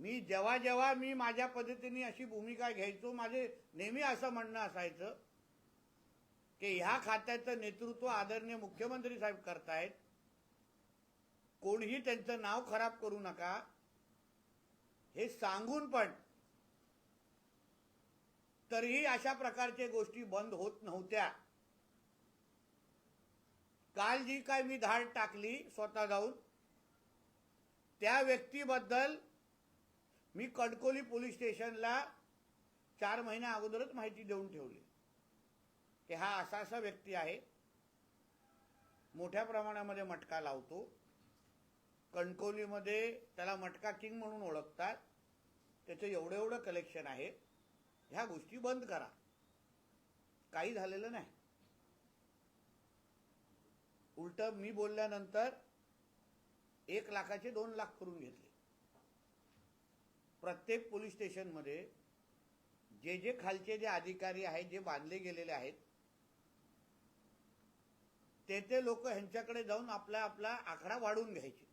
मी जेव्हा जेव्हा मी माझ्या पद्धतीने अशी भूमिका घ्यायचो माझे नेहमी असं म्हणणं असायचं की ह्या खात्याचं नेतृत्व आदरणीय मुख्यमंत्री साहेब करतायत. कोणीही त्यांचं नाव खराब करू नका. हे सांगून पण तरीही अशा प्रकारच्या गोष्टी बंद होत नव्हत्या. काल जी काय मी धाड टाकली स्वतः जाऊन त्या व्यक्तीबद्दल मी कणकोली पोलीस स्टेशनला चार महिन्या अगोदरच माहिती देऊन ठेवली. की हा असा असा व्यक्ती आहे. मोठ्या प्रमाणामध्ये मटका लावतो. कणकोलीमध्ये त्याला मटका किंग म्हणून ओळखतात. त्याचं एवढं एवढं कलेक्शन आहे. ह्या गोष्टी बंद करा. काही झालेलं नाही. उलट मी बोलल्यानंतर एक लाखाचे दोन लाख करून घेतले. प्रत्येक पोलीस स्टेशनमध्ये जे जे खालचे जे अधिकारी आहेत जे बांधले गेलेले आहेत ते ते लोक ह्यांच्याकडे जाऊन आपला आपला आकडा वाढवून घ्यायचे.